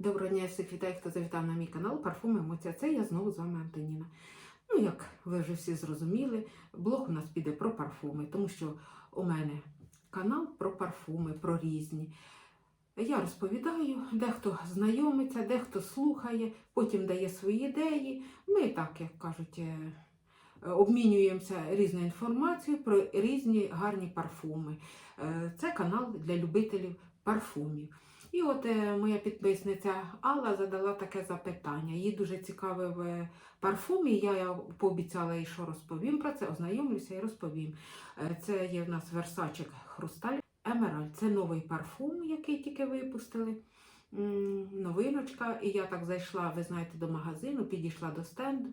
Доброго дня всіх вітаю, хто завітав на мій канал Парфум Емоція. Це я знову з вами Антоніна. Ну, як ви вже всі зрозуміли, блог у нас піде про парфуми, тому що у мене канал про парфуми, про різні. Я розповідаю, дехто знайомиться, дехто слухає, потім дає свої ідеї. Ми так, як кажуть, е, обмінюємося різною інформацією про різні гарні парфуми. Е, Це канал для любителів парфумів. І от е, моя підписниця Алла задала таке запитання. Їй дуже цікавив е, парфум, і я, пообіцяла їй, що розповім про це, ознайомлюся і розповім. Е, Це є в нас Версачик Хрусталь Емеральд. Це новий парфум, який тільки випустили. Новиночка, і я так зайшла, ви знаєте, до магазину, підійшла до стенду.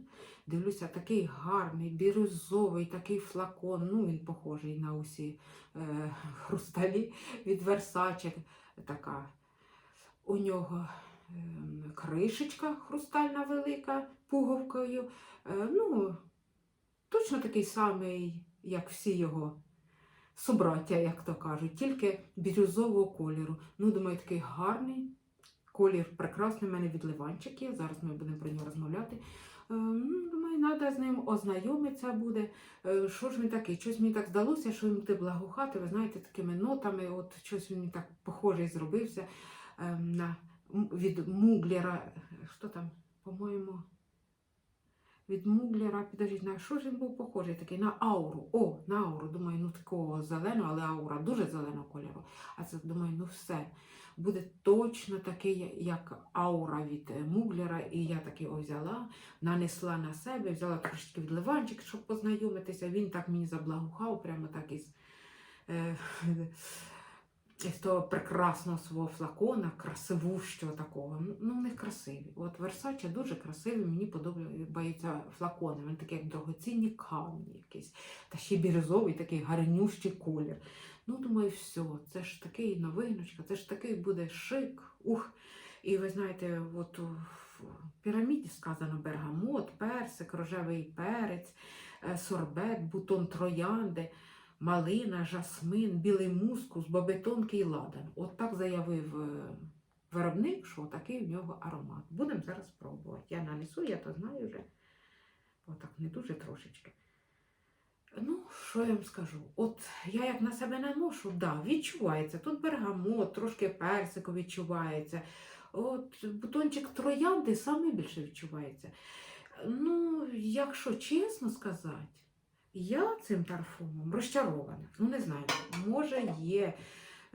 Дивлюся, такий гарний, бірюзовий, такий флакон. Ну, він похожий на усі е, хрусталі від Версачик. Така у нього ем, кришечка хрустальна велика пуговкою. Е, ну, точно такий самий, як всі його собраття, як то кажуть, тільки бірюзового кольору. Ну, думаю, такий гарний. Колір прекрасний, у мене від Ливанчик є. Зараз ми будемо про нього розмовляти. Е, ну, Думаю, треба з ним ознайомитися буде. Е, Що ж він такий? Щось мені так здалося, що він буде благоухати, ви знаєте, такими нотами. От щось він так похожий зробився на, від Муглера. Що там, по-моєму, від Муглера, підождіть, на що ж він був похожий такий? На ауру. О, на ауру. Думаю, ну такого зеленого, але аура дуже зеленого кольору. А це думаю, ну все. Буде точно такий, як аура від е, Муглера. І я таки взяла, нанесла на себе, взяла трошечки від Ливанчик, щоб познайомитися. Він так мені заблагохав, прямо так із, е, із того прекрасного свого флакона, красивущого такого. Ну, в них красиві. От Версаче дуже красиві, мені подобаються флакони. Вони такі, як дорогоцінні камні якісь. Та ще бірюзовий такий гарнющий колір. Ну, думаю, все, це ж такий новиночка, це ж такий буде шик. Ух. І ви знаєте, от в піраміді сказано бергамот, персик, рожевий перець, е, сорбет, бутон троянди, малина, жасмин, білий мускус, бабетонкий ладан. От так заявив е, виробник, що такий в нього аромат. Будемо зараз пробувати. Я нанесу, я то знаю вже. Отак, не дуже трошечки. Ну, що я вам скажу? От я як на себе наношу, да, відчувається. Тут бергамот, трошки персику відчувається. От бутончик троянди саме більше відчувається. Ну, якщо чесно сказати, я цим парфумом розчарована. Ну, не знаю, може є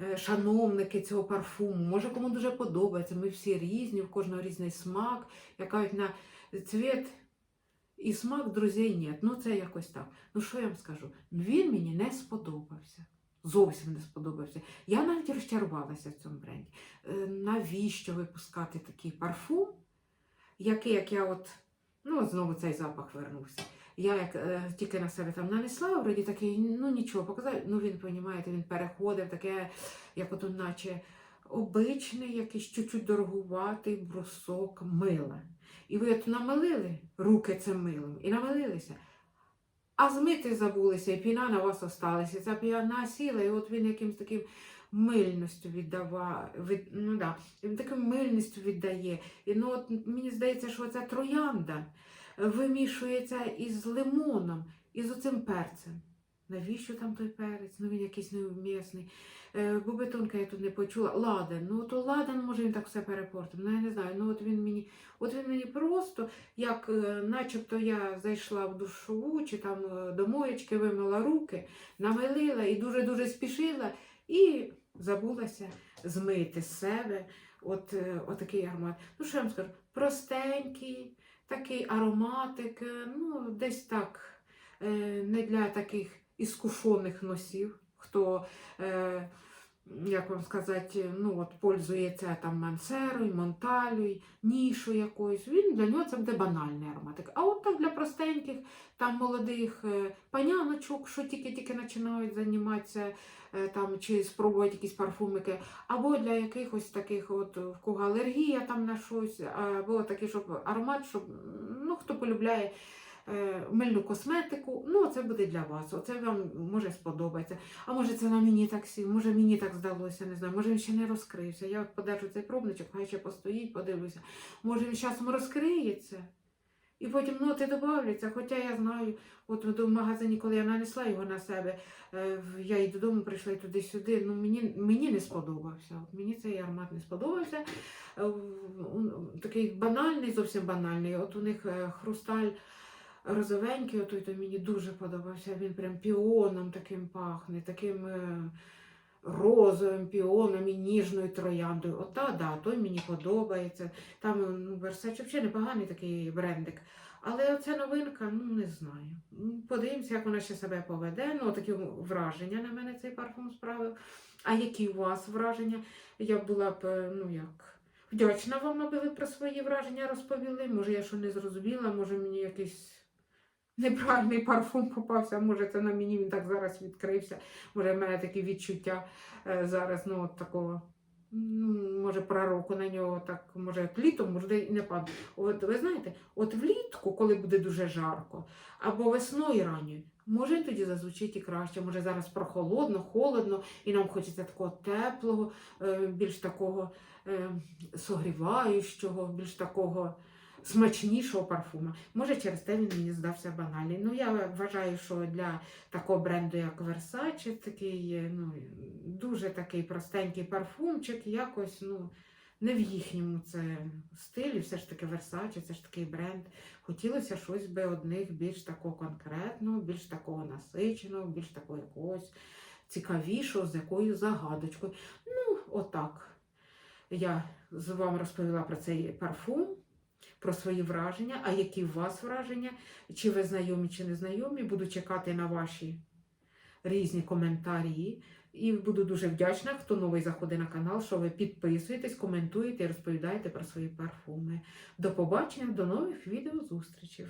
е, шановники цього парфуму, може кому дуже подобається. Ми всі різні, в кожного різний смак. Як кажуть, на цвіт і смак друзей нет. Ну, це якось так. Ну, що я вам скажу? Він мені не сподобався. Зовсім не сподобався. Я навіть розчарувалася в цьому бренді. Е, Навіщо випускати такий парфум, який, як я от, ну, знову цей запах вернувся. Я як е, тільки на себе там нанесла, вроді такий, ну нічого, показав. Ну він, розумієте, він переходив, таке, як от, наче обичний, якийсь чуть-чуть дорогуватий брусок мила. І ви от намилили руки цим милом і намилилися. А змити забулися, і піна на вас осталася. Ця піна сіла, і от він якимсь таким мильністю віддавав, від, ну да, він таким мильністю віддає. І ну от мені здається, що ця троянда вимішується із лимоном, із оцим перцем. Навіщо там той перець? Ну він якийсь невмісний. Е, Бобетонка я тут не почула. Ладан. Ну то ладан, може він так все перепортив. Ну я не знаю. Ну от він мені, от він мені просто, як е, начебто я зайшла в душову чи там е, до моєчки вимила руки, намилила і дуже-дуже спішила, і забулася змити з себе от, отакий аромат. Ну, що я вам скажу? Простенький, такий ароматик, е, ну, десь так, е, не для таких іскушених носів, хто. Е, як вам сказати, ну от пользується там мансерою, монталю, нішу якоюсь. Він для нього це буде банальний ароматик. А от так для простеньких, там молодих е, паняночок, що тільки-тільки починають займатися е, там, чи спробувати якісь парфумики, або для якихось таких, от в кого алергія там на щось, або такий, щоб аромат, щоб ну хто полюбляє. Е, мильну косметику. Ну, це буде для вас. Оце вам може сподобається. А може це на мені так сів, може мені так здалося, не знаю. Може він ще не розкрився. Я от подержу цей пробничок, хай ще постоїть, подивлюся. Може він часом розкриється. І потім ноти додавляться, хоча я знаю, от в магазині, коли я нанесла його на себе, е, я і додому прийшла і туди-сюди. Ну, мені, мені не сподобався. От мені цей аромат не сподобався. Е, Такий банальний, зовсім банальний. От у них хрусталь розовенький, от той то мені дуже подобався. Він прям піоном таким пахне, таким е, розовим піоном і ніжною трояндою. От та, да, той мені подобається. Там ну, Versace взагалі непоганий такий брендик. Але оця новинка, ну не знаю. Подивимося, як вона ще себе поведе. Ну, такі враження на мене цей парфум справив. А які у вас враження? Я була б, е, ну як, вдячна вам, аби ви про свої враження розповіли. Може, я що не зрозуміла, може мені якийсь неправильний парфум попався, може це на мені він так зараз відкрився. Може, в мене такі відчуття е, зараз, ну, от такого. Ну, може, пророку на нього так, може, літом, може, і не падає. От ви знаєте, от влітку, коли буде дуже жарко, або весною ранньою, може тоді зазвучить і краще. Може зараз прохолодно, холодно, і нам хочеться такого теплого, е, більш такого е, согріваючого, більш такого смачнішого парфума. Може, через те він мені здався банальний. Ну, я вважаю, що для такого бренду, як Versace, такий ну, дуже такий простенький парфумчик, якось, ну. Не в їхньому це стилі, все ж таки Versace, це ж такий бренд. Хотілося щось би одних більш такого конкретного, більш такого насиченого, більш такого якогось цікавішого, з якою загадочкою. Ну, отак. Я з вами розповіла про цей парфум, про свої враження. А які у вас враження? Чи ви знайомі, чи не знайомі? Буду чекати на ваші різні коментарі. І буду дуже вдячна, хто новий заходить на канал, що ви підписуєтесь, коментуєте і розповідаєте про свої парфуми. До побачення, до нових відеозустрічей.